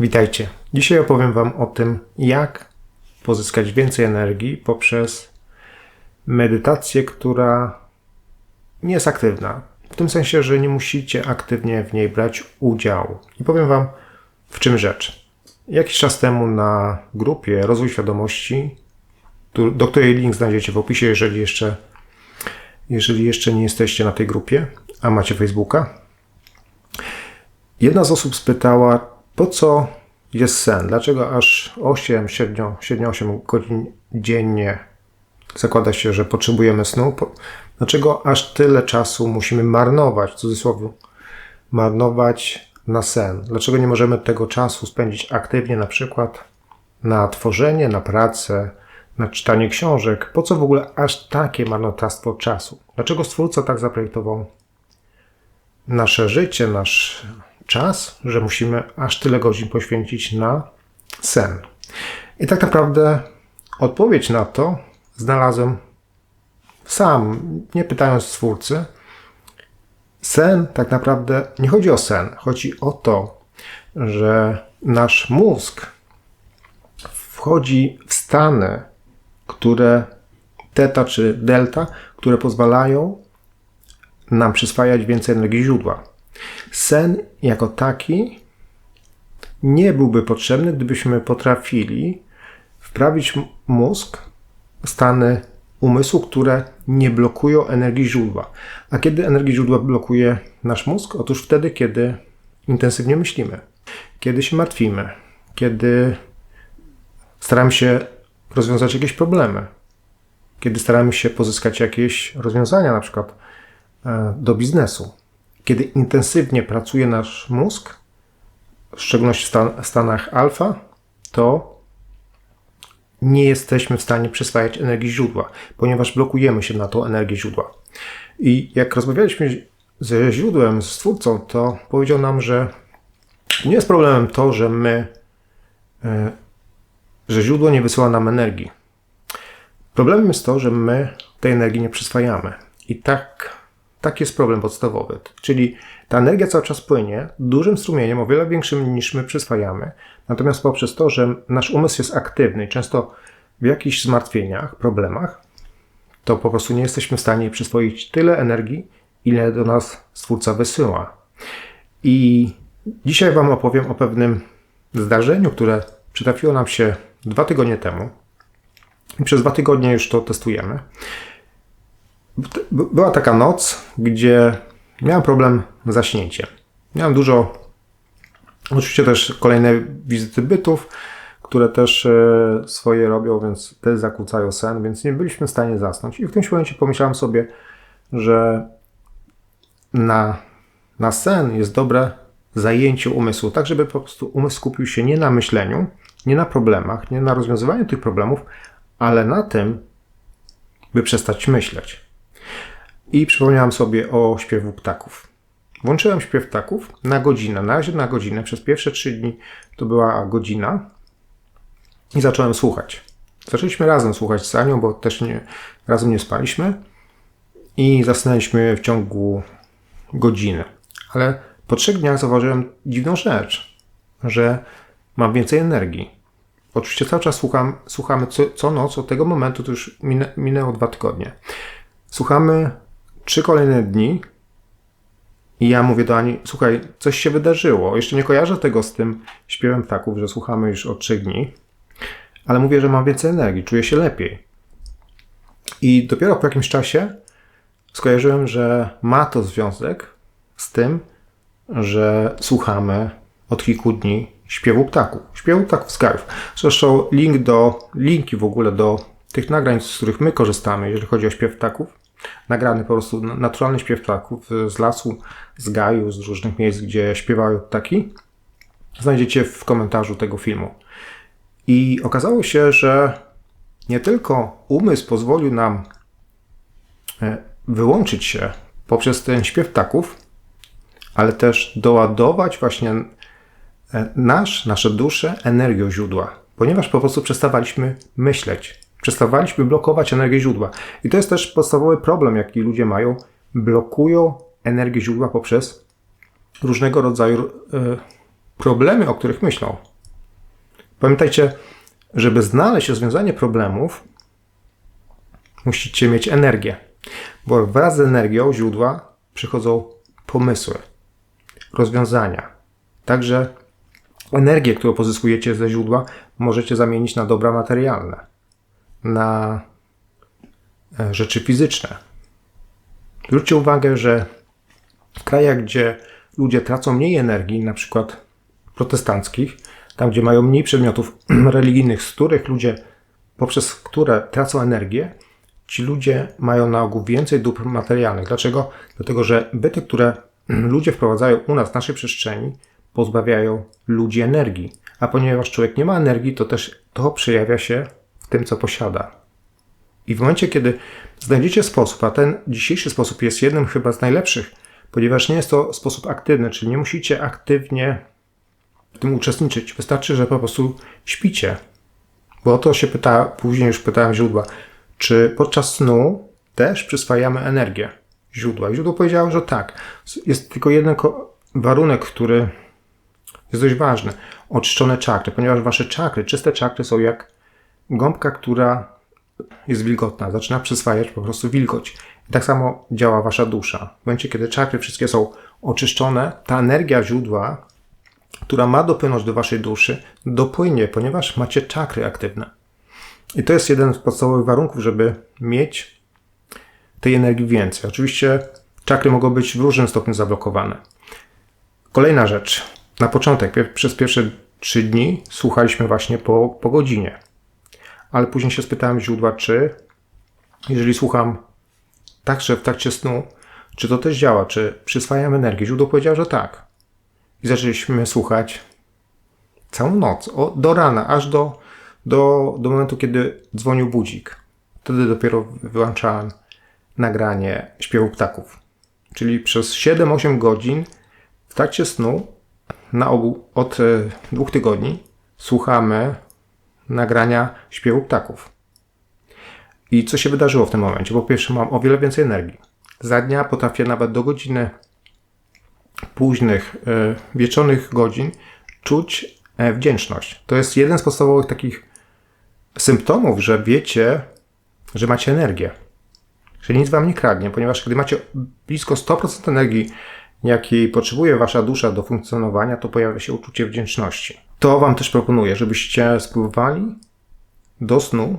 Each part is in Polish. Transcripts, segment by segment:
Witajcie. Dzisiaj opowiem Wam o tym, jak pozyskać więcej energii poprzez medytację, która nie jest aktywna. W tym sensie, że nie musicie aktywnie w niej brać udziału. I powiem Wam, w czym rzecz. Jakiś czas temu na grupie Rozwój Świadomości, do której link znajdziecie w opisie, jeżeli jeszcze, jeżeli jeszcze nie jesteście na tej grupie, a macie Facebooka, jedna z osób spytała, po co jest sen? Dlaczego aż 8, średnio, średnio 8 godzin dziennie zakłada się, że potrzebujemy snu? Dlaczego aż tyle czasu musimy marnować, w cudzysłowie, marnować na sen? Dlaczego nie możemy tego czasu spędzić aktywnie, na przykład na tworzenie, na pracę, na czytanie książek? Po co w ogóle aż takie marnotrawstwo czasu? Dlaczego Stwórca tak zaprojektował nasze życie, nasz czas, że musimy aż tyle godzin poświęcić na sen. I tak naprawdę odpowiedź na to znalazłem sam, nie pytając stwórcy. Sen tak naprawdę nie chodzi o sen, chodzi o to, że nasz mózg wchodzi w stany, które teta czy delta, które pozwalają nam przyswajać więcej energii źródła. Sen jako taki nie byłby potrzebny, gdybyśmy potrafili wprawić mózg w stany umysłu, które nie blokują energii źródła. A kiedy energii źródła blokuje nasz mózg? Otóż wtedy, kiedy intensywnie myślimy, kiedy się martwimy, kiedy staramy się rozwiązać jakieś problemy, kiedy staramy się pozyskać jakieś rozwiązania, na przykład e, do biznesu. Kiedy intensywnie pracuje nasz mózg, w szczególności w stanach alfa, to nie jesteśmy w stanie przyswajać energii źródła, ponieważ blokujemy się na tą energię źródła. I jak rozmawialiśmy ze źródłem, z twórcą, to powiedział nam, że nie jest problemem to, że my, e, że źródło nie wysyła nam energii. Problemem jest to, że my tej energii nie przyswajamy. I tak tak jest problem podstawowy. Czyli ta energia cały czas płynie dużym strumieniem, o wiele większym niż my przyswajamy. Natomiast poprzez to, że nasz umysł jest aktywny i często w jakichś zmartwieniach, problemach, to po prostu nie jesteśmy w stanie przyswoić tyle energii, ile do nas Stwórca wysyła. I dzisiaj Wam opowiem o pewnym zdarzeniu, które przytrafiło nam się dwa tygodnie temu. I przez dwa tygodnie już to testujemy była taka noc, gdzie miałem problem z zaśnięciem. Miałem dużo, oczywiście też kolejne wizyty bytów, które też e, swoje robią, więc też zakłócają sen, więc nie byliśmy w stanie zasnąć. I w tym momencie pomyślałem sobie, że na, na sen jest dobre zajęcie umysłu, tak żeby po prostu umysł skupił się nie na myśleniu, nie na problemach, nie na rozwiązywaniu tych problemów, ale na tym, by przestać myśleć. I przypomniałem sobie o śpiewu ptaków. Włączyłem śpiew ptaków na godzinę, na razie na godzinę. Przez pierwsze trzy dni to była godzina i zacząłem słuchać. Zaczęliśmy razem słuchać z Anią, bo też nie, razem nie spaliśmy i zasnęliśmy w ciągu godziny. Ale po trzech dniach zauważyłem dziwną rzecz, że mam więcej energii. Oczywiście cały czas słucham, słuchamy co, co noc, od tego momentu to już minę, minęło dwa tygodnie. Słuchamy trzy kolejne dni i ja mówię do Ani, słuchaj, coś się wydarzyło. Jeszcze nie kojarzę tego z tym śpiewem ptaków, że słuchamy już od trzech dni, ale mówię, że mam więcej energii, czuję się lepiej. I dopiero po jakimś czasie skojarzyłem, że ma to związek z tym, że słuchamy od kilku dni śpiewu ptaków. Śpiewu ptaków z krajów. Zresztą link do, linki w ogóle do tych nagrań, z których my korzystamy, jeżeli chodzi o śpiew ptaków, nagrany po prostu naturalny śpiew ptaków z lasu, z gaju, z różnych miejsc, gdzie śpiewają ptaki, znajdziecie w komentarzu tego filmu. I okazało się, że nie tylko umysł pozwolił nam e, wyłączyć się poprzez ten śpiew ptaków, ale też doładować właśnie e, nasz, nasze dusze energią źródła, ponieważ po prostu przestawaliśmy myśleć, Przestawaliśmy blokować energię źródła. I to jest też podstawowy problem, jaki ludzie mają. Blokują energię źródła poprzez różnego rodzaju e, problemy, o których myślą. Pamiętajcie, żeby znaleźć rozwiązanie problemów, musicie mieć energię, bo wraz z energią źródła przychodzą pomysły, rozwiązania. Także energię, którą pozyskujecie ze źródła, możecie zamienić na dobra materialne, na e, rzeczy fizyczne. Zwróćcie uwagę, że w krajach, gdzie ludzie tracą mniej energii, na przykład protestanckich, tam gdzie mają mniej przedmiotów religijnych, z których ludzie, poprzez które tracą energię, ci ludzie mają na ogół więcej dóbr materialnych. Dlaczego? Dlatego, że byty, które ludzie wprowadzają u nas w naszej przestrzeni, pozbawiają ludzi energii. A ponieważ człowiek nie ma energii, to też to przejawia się tym, co posiada. I w momencie, kiedy znajdziecie sposób, a ten dzisiejszy sposób jest jednym chyba z najlepszych, ponieważ nie jest to sposób aktywny, czyli nie musicie aktywnie w tym uczestniczyć. Wystarczy, że po prostu śpicie. Bo o to się pyta, później już pytałem źródła, czy podczas snu też przyswajamy energię źródła. I źródło powiedziało, że tak. Jest tylko jeden warunek, który jest dość ważny. Oczyszczone czakry, ponieważ wasze czakry, czyste czakry są jak gąbka, która jest wilgotna, zaczyna przyswajać po prostu wilgoć. I tak samo działa wasza dusza. W momencie, kiedy czakry wszystkie są oczyszczone, ta energia źródła, która ma dopłynąć do waszej duszy, dopłynie, ponieważ macie czakry aktywne. I to jest jeden z podstawowych warunków, żeby mieć tej energii więcej. Oczywiście czakry mogą być w różnym stopniu zablokowane. Kolejna rzecz. Na początek, przez pierwsze trzy dni słuchaliśmy właśnie po, po godzinie. Ale później się spytałem źródła, czy jeżeli słucham także w trakcie snu, czy to też działa, czy przyswajam energię. Źródło powiedział, że tak. I zaczęliśmy słuchać całą noc, o, do rana, aż do, do, do momentu, kiedy dzwonił budzik. Wtedy dopiero wyłączałem nagranie śpiewu ptaków. Czyli przez 7-8 godzin w trakcie snu, na ogół od e, dwóch tygodni, słuchamy nagrania śpiewu ptaków. I co się wydarzyło w tym momencie? Po pierwsze, mam o wiele więcej energii. Za dnia potrafię nawet do godziny późnych, e, wieczornych godzin czuć e, wdzięczność. To jest jeden z podstawowych takich symptomów, że wiecie, że macie energię. Że nic wam nie kradnie, ponieważ gdy macie blisko 100% energii, jakiej potrzebuje wasza dusza do funkcjonowania, to pojawia się uczucie wdzięczności. To wam też proponuję, żebyście spróbowali do snu,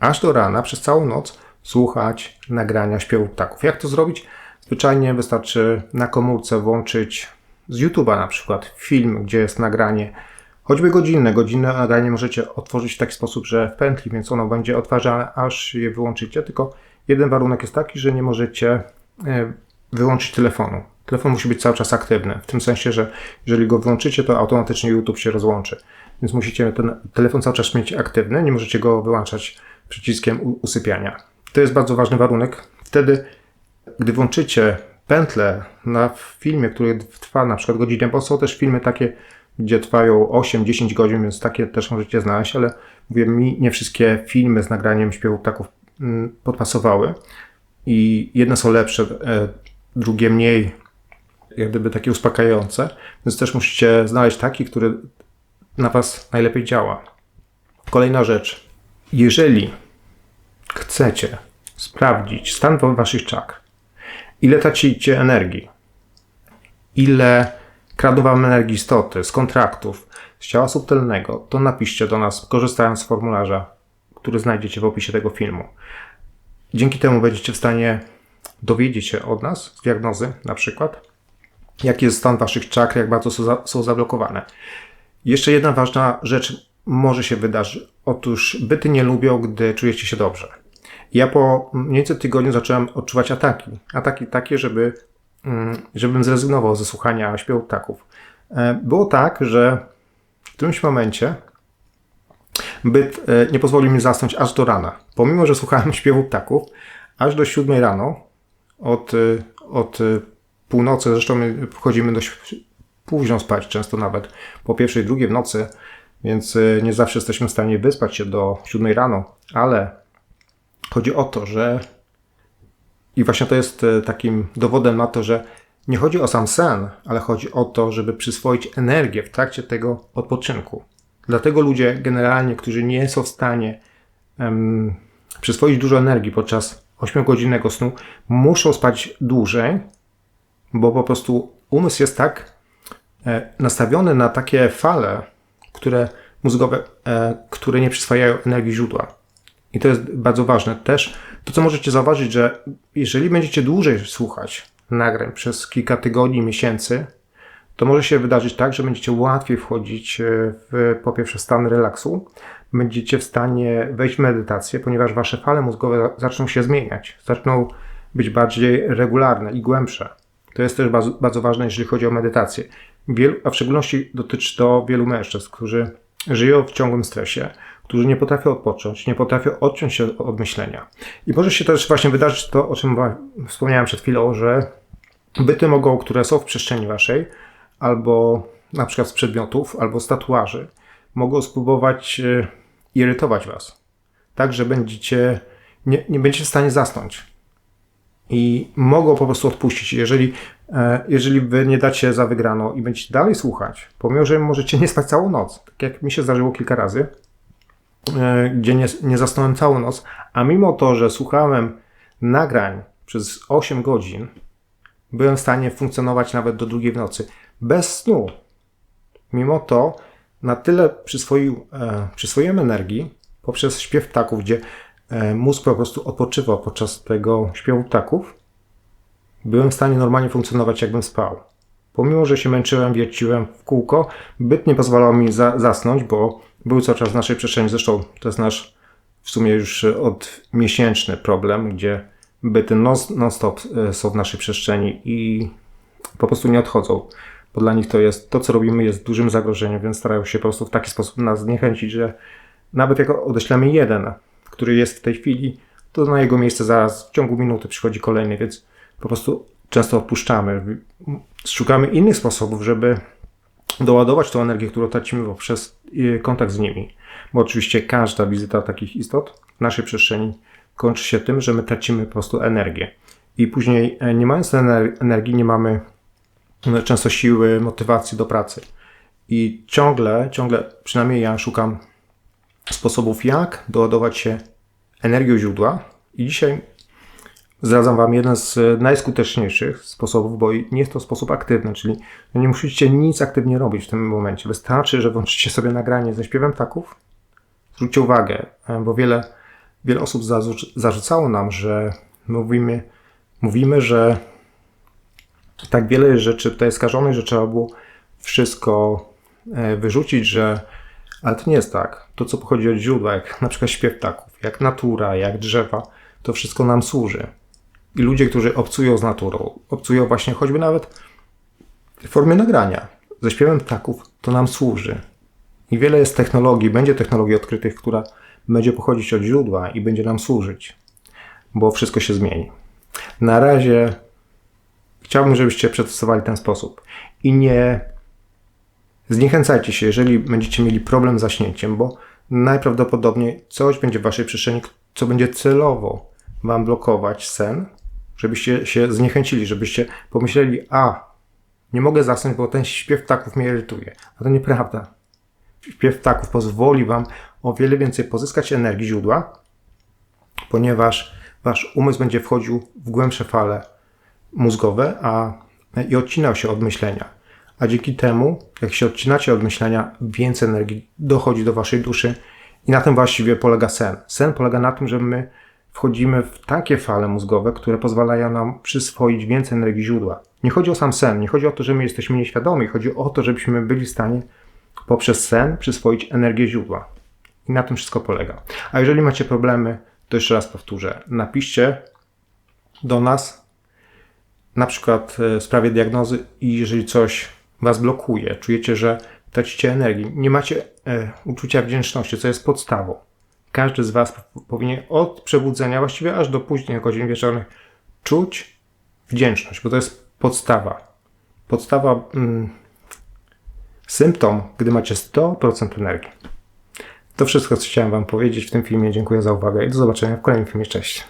aż do rana, przez całą noc, słuchać nagrania śpiewu ptaków. Jak to zrobić? Zwyczajnie wystarczy na komórce włączyć z YouTube'a na przykład film, gdzie jest nagranie, choćby godzinne. Godzinne nagranie możecie otworzyć w taki sposób, że w pętli, więc ono będzie odtwarzane, aż je wyłączycie. Tylko jeden warunek jest taki, że nie możecie e, wyłączyć telefonu. Telefon musi być cały czas aktywny, w tym sensie, że jeżeli go wyłączycie, to automatycznie YouTube się rozłączy. Więc musicie ten telefon cały czas mieć aktywny, nie możecie go wyłączać przyciskiem usypiania. To jest bardzo ważny warunek. Wtedy gdy włączycie pętlę na filmie, który trwa na przykład godzinę, bo są też filmy takie, gdzie trwają 8-10 godzin, więc takie też możecie znaleźć, ale mówię, mi nie wszystkie filmy z nagraniem śpiewu ptaków mm, podpasowały i jedne są lepsze, e, drugie mniej jak gdyby takie uspokajające, więc też musicie znaleźć taki, który na Was najlepiej działa. Kolejna rzecz. Jeżeli chcecie sprawdzić stan Waszych czakr, ile tracicie energii, ile kradną wam energii istoty z kontraktów, z ciała subtelnego, to napiszcie do nas, korzystając z formularza, który znajdziecie w opisie tego filmu. Dzięki temu będziecie w stanie dowiedzieć się od nas z diagnozy, na przykład, jaki jest stan waszych czakr, jak bardzo są, za, są zablokowane. Jeszcze jedna ważna rzecz może się wydarzyć. Otóż byty nie lubią, gdy czujecie się dobrze. Ja po mniej więcej tygodniu zacząłem odczuwać ataki. Ataki takie, żeby, mm, żebym zrezygnował ze słuchania śpiewu ptaków. E, było tak, że w którymś momencie byt e, nie pozwolił mi zasnąć aż do rana. Pomimo, że słuchałem śpiewu ptaków, aż do siódmej rano, od, e, od północy, zresztą my wchodzimy dość późno spać, często nawet po pierwszej, drugiej w nocy, więc nie zawsze jesteśmy w stanie wyspać się do siódmej rano, ale Chodzi o to, że i właśnie to jest takim dowodem na to, że nie chodzi o sam sen, ale chodzi o to, żeby przyswoić energię w trakcie tego odpoczynku. Dlatego ludzie generalnie, którzy nie są w stanie um, przyswoić dużo energii podczas 8-godzinnego snu, muszą spać dłużej, bo po prostu umysł jest tak e, nastawiony na takie fale, które mózgowe, e, które nie przyswajają energii źródła. I to jest bardzo ważne. Też to, co możecie zauważyć, że jeżeli będziecie dłużej słuchać nagrań przez kilka tygodni, miesięcy, to może się wydarzyć tak, że będziecie łatwiej wchodzić e, w po pierwsze stan relaksu, będziecie w stanie wejść w medytację, ponieważ wasze fale mózgowe zaczną się zmieniać, zaczną być bardziej regularne i głębsze. To jest też bardzo, ważne, jeżeli chodzi o medytację. A w szczególności dotyczy to wielu mężczyzn, którzy żyją w ciągłym stresie, którzy nie potrafią odpocząć, nie potrafią odciąć się od myślenia. I może się też właśnie wydarzyć to, o czym wspomniałem przed chwilą, że byty mogą, które są w przestrzeni waszej, albo na przykład z przedmiotów, albo z tatuaży, mogą spróbować e, irytować was. Tak, że będziecie, nie, nie będziecie w stanie zasnąć. I mogą po prostu odpuścić. Jeżeli, e, jeżeli wy nie dacie za wygraną i będziecie dalej słuchać, pomimo, że możecie nie spać całą noc, tak jak mi się zdarzyło kilka razy, e, gdzie nie, nie zasnąłem całą noc, a mimo to, że słuchałem nagrań przez 8 godzin, byłem w stanie funkcjonować nawet do drugiej w nocy, bez snu. Mimo to na tyle przyswoił, e, przyswoiłem energii poprzez śpiew ptaków, gdzie e, mózg po prostu odpoczywał podczas tego śpiewu ptaków, byłem w stanie normalnie funkcjonować, jakbym spał. Pomimo, że się męczyłem, wierciłem w kółko, byt nie pozwalał mi za, zasnąć, bo był cały czas w naszej przestrzeni. Zresztą to jest nasz w sumie już od miesięczny problem, gdzie byty non-stop e, są w naszej przestrzeni i po prostu nie odchodzą. Bo dla nich to jest, to co robimy jest dużym zagrożeniem, więc starają się po prostu w taki sposób nas zniechęcić, że nawet jak odeślemy jeden, który jest w tej chwili, to na jego miejsce zaraz w ciągu minuty przychodzi kolejny, więc po prostu często opuszczamy. Szukamy innych sposobów, żeby doładować tą energię, którą tracimy poprzez e, kontakt z nimi. Bo oczywiście każda wizyta takich istot w naszej przestrzeni kończy się tym, że my tracimy po prostu energię. I później, e, nie mając energii, nie mamy często siły, motywacji do pracy. I ciągle, ciągle, przynajmniej ja szukam sposobów, jak doładować się energią źródła. I dzisiaj zdradzam Wam jeden z najskuteczniejszych sposobów, bo nie jest to sposób aktywny, czyli nie musicie nic aktywnie robić w tym momencie. Wystarczy, że włączycie sobie nagranie ze śpiewem ptaków. Zwróćcie uwagę, e, bo wiele wiele osób zarzucało nam, że mówimy, mówimy, że tak wiele rzeczy tutaj skażonych, że trzeba było wszystko e, wyrzucić, że ale to nie jest tak. To, co pochodzi od źródła, jak na przykład śpiew ptaków, jak natura, jak drzewa, to wszystko nam służy. I ludzie, którzy obcują z naturą, obcują właśnie choćby nawet w formie nagrania ze śpiewem ptaków, to nam służy. I wiele jest technologii, będzie technologii odkrytych, która będzie pochodzić od źródła i będzie nam służyć, bo wszystko się zmieni. Na razie chciałbym, żebyście przetestowali ten sposób i nie zniechęcajcie się, jeżeli będziecie mieli problem z zaśnięciem, bo najprawdopodobniej coś będzie w waszej przestrzeni, co będzie celowo wam blokować sen, żebyście się zniechęcili, żebyście pomyśleli, a nie mogę zasnąć, bo ten śpiew ptaków mnie irytuje. A to nieprawda. Śpiew ptaków pozwoli wam o wiele więcej pozyskać energii źródła, ponieważ wasz umysł będzie wchodził w głębsze fale mózgowe a, i odcinał się od myślenia. A dzięki temu, jak się odcinacie od myślenia, więcej energii dochodzi do waszej duszy i na tym właściwie polega sen. Sen polega na tym, że my wchodzimy w takie fale mózgowe, które pozwalają nam przyswoić więcej energii źródła. Nie chodzi o sam sen, nie chodzi o to, że my jesteśmy nieświadomi, chodzi o to, żebyśmy byli w stanie poprzez sen przyswoić energię źródła. I na tym wszystko polega. A jeżeli macie problemy, to jeszcze raz powtórzę. Napiszcie do nas, na przykład e, w sprawie diagnozy, i jeżeli coś Was blokuje, czujecie, że tracicie energię, nie macie e, uczucia wdzięczności, co jest podstawą. Każdy z Was powinien od przebudzenia, właściwie aż do późnych godzin wieczornych, czuć wdzięczność, bo to jest podstawa. Podstawa, mm, symptom, gdy macie 100% energii. To wszystko, co chciałem Wam powiedzieć w tym filmie. Dziękuję za uwagę i do zobaczenia w kolejnym filmie. Cześć.